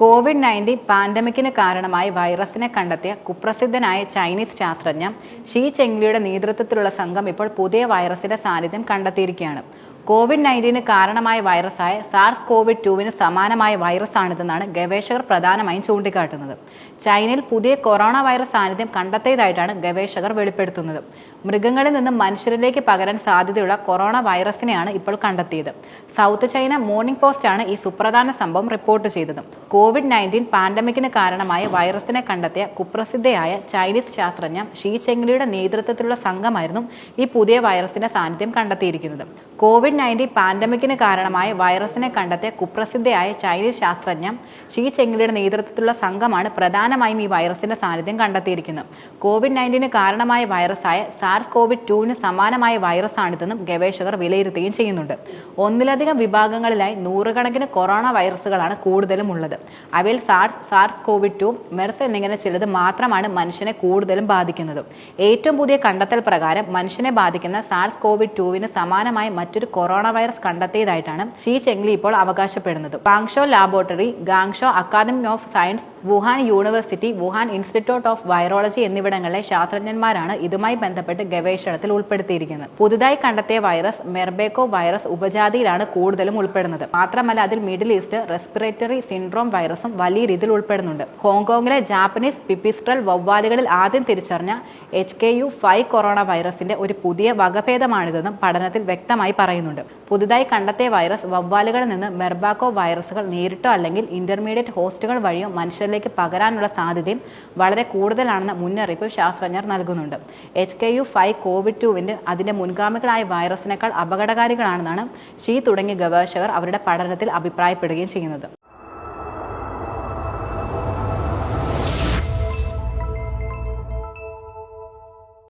Covid nineteen പാൻഡമിക്കിന് കാരണമായി വൈറസിനെ കണ്ടെത്തിയ കുപ്രസിദ്ധനായ ചൈനീസ് ശാസ്ത്രജ്ഞ ഷീ ചെങ്ലിയുടെ നേതൃത്വത്തിലുള്ള സംഘം ഇപ്പോൾ പുതിയ വൈറസിന്റെ സാന്നിധ്യം കണ്ടെത്തിയിരിക്കുകയാണ്. കോവിഡ് നയന്റീന് കാരണമായ വൈറസായ സാർസ് കോവിഡ് ടുവിന് സമാനമായ വൈറസാണിതെന്നാണ് ഗവേഷകർ പ്രധാനമായും ചൂണ്ടിക്കാട്ടുന്നത്. ചൈനയിൽ പുതിയ കൊറോണ വൈറസ് സാന്നിധ്യം കണ്ടെത്തിയതായിട്ടാണ് ഗവേഷകർ വെളിപ്പെടുത്തുന്നത്. മൃഗങ്ങളിൽ നിന്നും മനുഷ്യരിലേക്ക് പകരാൻ സാധ്യതയുള്ള കൊറോണ വൈറസിനെയാണ് ഇപ്പോൾ കണ്ടെത്തിയത്. സൗത്ത് ചൈന മോർണിംഗ് പോസ്റ്റാണ് ഈ സുപ്രധാന സംഭവം റിപ്പോർട്ട് ചെയ്തത്. കോവിഡ് നയന്റീൻ പാൻഡമിക്കിന് കാരണമായ വൈറസിനെ കണ്ടെത്തിയ കുപ്രസിദ്ധയായ ചൈനീസ് ശാസ്ത്രജ്ഞ ഷീ ചെങ്ലിയുടെ നേതൃത്വത്തിലുള്ള സംഘമായിരുന്നു ഈ പുതിയ വൈറസിന്റെ സാന്നിധ്യം കണ്ടെത്തിയിരിക്കുന്നത്. കോവിഡ് നയന്റീൻ പാൻഡമിക്കിന് കാരണമായ വൈറസിനെ കണ്ടെത്തിയ കുപ്രസിദ്ധയായ ചൈനീസ് ശാസ്ത്രജ്ഞ ഷീ ചെങ്ലിയുടെ നേതൃത്വത്തിലുള്ള സംഘമാണ് പ്രധാനമായും ഈ വൈറസിന്റെ സാന്നിധ്യം കണ്ടെത്തിയിരിക്കുന്നത്. കോവിഡ് നയന്റീന് കാരണമായ വൈറസായ സാർസ് കോവിഡ് ടുവിന് സമാനമായ വൈറസാണിതെന്നും ഗവേഷകർ വിലയിരുത്തുകയും ചെയ്യുന്നുണ്ട്. ഒന്നിലധികം വിഭാഗങ്ങളിലായി നൂറുകണക്കിന് കൊറോണ വൈറസുകളാണ് കൂടുതലും ഉള്ളത്. അവയിൽ SARS SARS Covid two MERS എന്നിങ്ങനെ ചിലത് മാത്രമാണ് മനുഷ്യനെ കൂടുതലും ബാധിക്കുന്നത്. ഏറ്റവും പുതിയ കണ്ടെത്തൽ പ്രകാരം മനുഷ്യനെ ബാധിക്കുന്ന സാർസ് കോവിഡ് ടുവിന് സമാനമായ മറ്റൊരു വൈറസ് കണ്ടെത്തിയതായിട്ടാണ് ഷീ ചെങ്ലി ഇപ്പോൾ അവകാശപ്പെടുന്നത്. Guangzhou laboratory Guangzhou academy of science Wuhan university Wuhan institute of virology എന്നിവിടങ്ങളിലെ ശാസ്ത്രജ്ഞന്മാരാണ് ഇതുമായി ബന്ധപ്പെട്ട് ഗവേഷണത്തിൽ ഉൾപ്പെടുത്തിയിരിക്കുന്നത്. പുതുതായി കണ്ടെത്തിയ വൈറസ് മെർബേക്കോ വൈറസ് ഉപജാതിയിലാണ് കൂടുതലും ഉൾപ്പെടുന്നത്. മാത്രമല്ല അതിൽ മിഡിൽ ഈസ്റ്റ് റെസ്പിറേറ്ററി സിൻഡ്രോം വൈറസും വലിയ രീതിയിൽ ഉൾപ്പെടുന്നുണ്ട്. ഹോങ്കോങ്ങിലെ ജാപ്പനീസ് പിപ്പിസ്ട്രൽ വവ്വാലുകളിൽ ആദ്യം തിരിച്ചറിഞ്ഞ H K U five corona വൈറസിന്റെ ഒരു പുതിയ വകഭേദമാണിതെന്നും പഠനത്തിൽ വ്യക്തമായി പറയുന്നുണ്ട്. പുതുതായി കണ്ടെത്തിയ വൈറസ് വവ്വാലുകളിൽ നിന്ന് മെർബാക്കോ വൈറസുകൾ നേരിട്ടോ അല്ലെങ്കിൽ ഇന്റർമീഡിയറ്റ് ഹോസ്റ്റുകൾ വഴിയോ മനുഷ്യരിലേക്ക് പകരാനുള്ള സാധ്യതയും വളരെ കൂടുതലാണെന്ന മുന്നറിയിപ്പ് ശാസ്ത്രജ്ഞർ നൽകുന്നുണ്ട്. H K U five Covid ടുവിന്റെ അതിന്റെ മുൻഗാമികളായ വൈറസിനേക്കാൾ അപകടകാരികളാണെന്നാണ് ഷീ തുടങ്ങിയ ഗവേഷകർ അവരുടെ പഠനത്തിൽ അഭിപ്രായപ്പെടുകയും ചെയ്യുന്നത്.